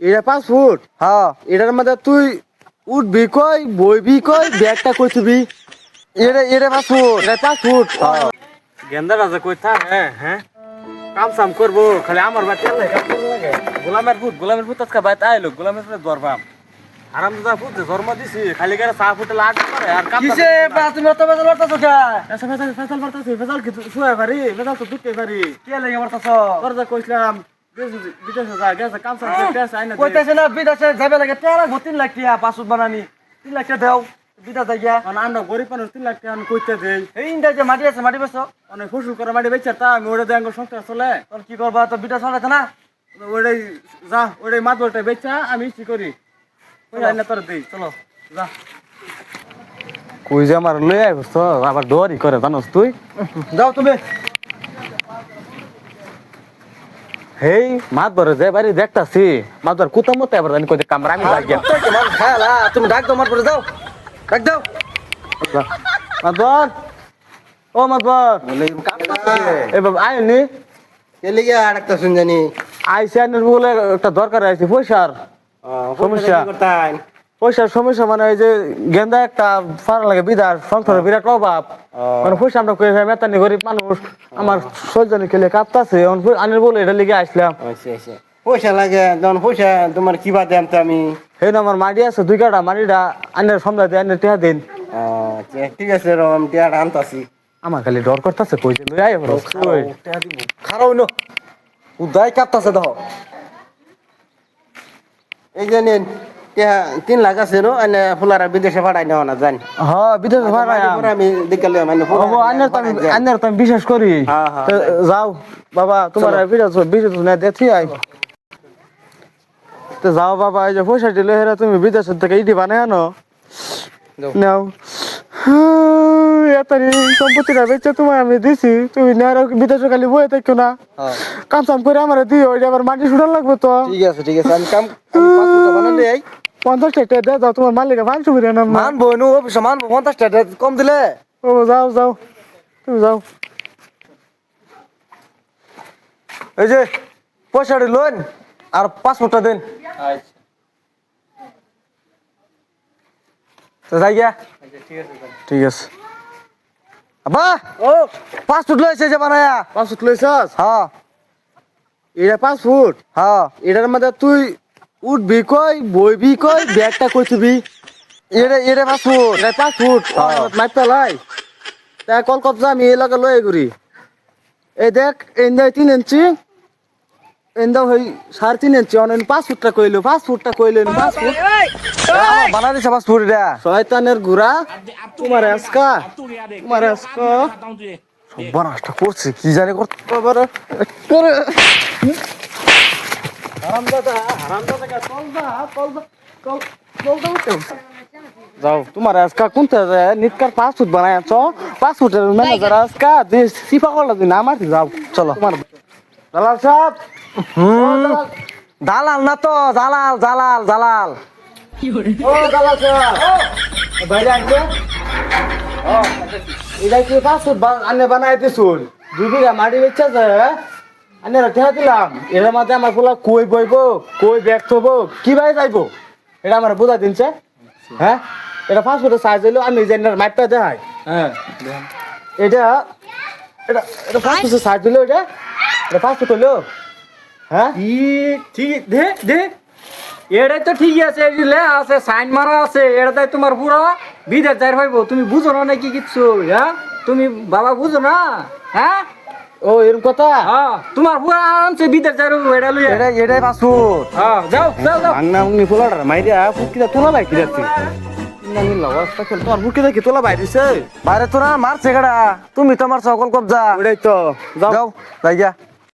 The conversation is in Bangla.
এটা পাঁচ ফুট? হ্যাঁ। এটার মধ্যে তুই উঠবি কই বইবি কই ব্যাগটা কই থুবি? এটা এটা পাঁচ ফুট। এটা পাঁচ ফুট গেন্দা রাজা কই থাক হ্যাঁ হ্যাঁ। কাম সাম করব খালি আমার বাড়ি লাগে। গোলামের ফুট গোলামের ফুট আজকে বাইতে আইলো গোলামের ফুটে দরবাম আরাম দাদা ফুট জন্ম দিছি খালি করে চা ফুটে লাগ করে আর কাম কিসে? তুমি অত বেজাল লড়তাছো কে? ফেসাল ফেসাল মারতাছি ফেসাল কি শুয়ে পারি ফেসাল তো দুধতে পারি। কে লাগে মারতাছো তোর কইছিলাম কইতেছে না বিদেশে যাবে লাগে তিন লাখ বানানি তিন লাখ টাকা দেও বিদেশ যাই গিয়া মানে আমরা গরিব মানুষ তিন লাখ টাকা আমি কইতে দেই এই ইন্ডিয়া যে মাটি আছে মাটি ফসল করে মাটি তা আমি ওটা দিয়ে সংসার চলে। তোর কি করবা তো বিদেশ চালাতে না। ওটাই যা ওটাই বেচা আমি কি করি। ওই আইনা তোর দেই। চলো। যা। কই যে আমার লই আইবস তো আবার ডরি করে জানোস তুই? যাও তুমি। হেই মাত বরে যে বাড়ি দেখতাছি মাত বর কুতা মতো এবার জানি কই কামরা আমি লাগিয়া খেলা তুমি ডাক দাও পরে যাও। ডাক দাও। মাতবর ও মাতবর এ বাবা আয় নি। এলি গিয়া ডাক্তার শুন জানি। আইসি বলে একটা দরকার আছে পয়সার। সমস্যা। পয়সার সমস্যা মানে ওই যে গেন্দা একটা ফার লাগে বিদার সংসারে বিরাট অভাব। মানে পয়সা আমরা কই মেতানি গরিব মানুষ আমার সজ্জনী খেলে কাঁপতাছে আনের বলে এটা লিগে আসলাম। পয়সা লাগে যখন পয়সা তোমার কিবা দেন তো আমি? সেই আমার মাটি আছে দুই কাটা মাটিটা আনের সমলা দিয়ে আনের টেহা দিন। আচ্ছা, ঠিক আছে র আমি টিয়াটা আনতাছি। আমার খালি ডর করতেছে কই যে লই কই খারাপ হইনো উদাই কাঁপতাছে দেখো। এই যে নিন। টিয়া তিন লাখ আছে নো ফুলারা বিদেশে পাঠাই নেওয়া না জানি। হ্যাঁ বিদেশ পরে আমি দেখালে মানে আনের তো আনের তো বিশ্বাস করি। যাও বাবা তোমার বিদেশ বিদেশ না দেখি আই। তো যাও বাবা এই যে পয়সা দিলে হেরা তুমি বিদেশের থেকে ইডি বানায় আনো। নাও। এত সম্পত্তিটা বেচে তোমার আমি দিছি। তুমি না বিদেশে খালি বয়ে থাকো না। কাম সাম করে আমার দিও আবার মাটি শুটার লাগবে তো। ঠিক আছে ঠিক আছে আমি কাম বানালে পঞ্চাশ টাকা দিয়ে দাও তোমার মালিকে সুবিধা নাম না মানবো নো অফিসে মানবো পঞ্চাশ টাকা কম দিলে? ও যাও যাও তুমি যাও। এই যে পয়সাটা লোন আর পাসপোর্টটা দেন। তো যাই গিয়া। ঠিক আছে আবা ও। পাসপোর্ট লইছে যে বানায়া? পাঁচ ফুট লইছাস? হ্যাঁ। এটা পাঁচ ফুট হ্যাঁ। এটার মধ্যে তুই উঠবি কই বইবি কই ব্যাগটা কই থুবি এটা এটা পাসপোর্ট এটা পাঁচ ফুট মাইপ পেলাই। তা কলকাতা আমি এই লগে লই ঘুরি। এই দেখ এই দেখ তিন ইঞ্চি এই দাও হই সাড়ে তিন ইঞ্চি অনেক পাঁচ ফুটটা কইলো পাঁচ ফুটটা কইলো পাঁচ ফুট বানা দিছে পাসপোর্ট এটা। শয়তানের গুড়া তোমার আজকা তোমার আজকা। বানাসটা করছে কি জানি করতে বাবার করে যাও তোমার আজকা কোনটা নিতকার পাঁচ ফুট বানায় আছো পাঁচ ফুটের ম্যানেজার আজকা দিয়ে সিফা করলা দিন আমার যাও চলো তোমার দালাল সাহেব হুম দালাল না তো জালাল জালাল জালাল ও দালাল সাহেব বাইরে আনছে এটা কি পাঁচ ফুট আনে বানাই দিছুন দুই বিঘা মাটি বেচছে যে আনে ঠেয়া দিলাম। এর মাঝে আমার পোলা কই বইব কই ব্যাগ থবো কি ভাই যাইবো? এটা আমার বোঝা দিনছে। হ্যাঁ? এটা পাঁচ ফুটের সাইজ হইল আমি জেনার মাইপটা দেখাই। হ্যাঁ এটা এটা এটা পাঁচ ফুটের সাইজ হইল এটা। এটা পাঁচ ফুট হইল। হ্যাঁ? ঠিক দে দে। এটাই তো ঠিকই আছে যে লেখা আছে সাইন মারা আছে এটাই তোমার পুরো বিদেশ যাই ভাইব তুমি বুঝো না নাকি কিচ্ছু হ্যাঁ? তুমি বাবা বুঝো না হ্যাঁ? ও এরকম কথা? হ্যাঁ তোমার পুরা আরামসে বিদেশ যাই এটা লইয়া। এটা এটাই পাসপোর্ট হ্যাঁ যাও যাও যাও। আন্না উনি পোলাটা মাইরা ফুটকিটা তোলা বাই কিরাছি নামি লওয়াসটা খেল তোমার ফুটকিটা কি তোলা বাই দিছে বাইরে তোরা মারছে তুমি তো মারছো সকল কবজা। ওটাই তো যাও। যাও যাই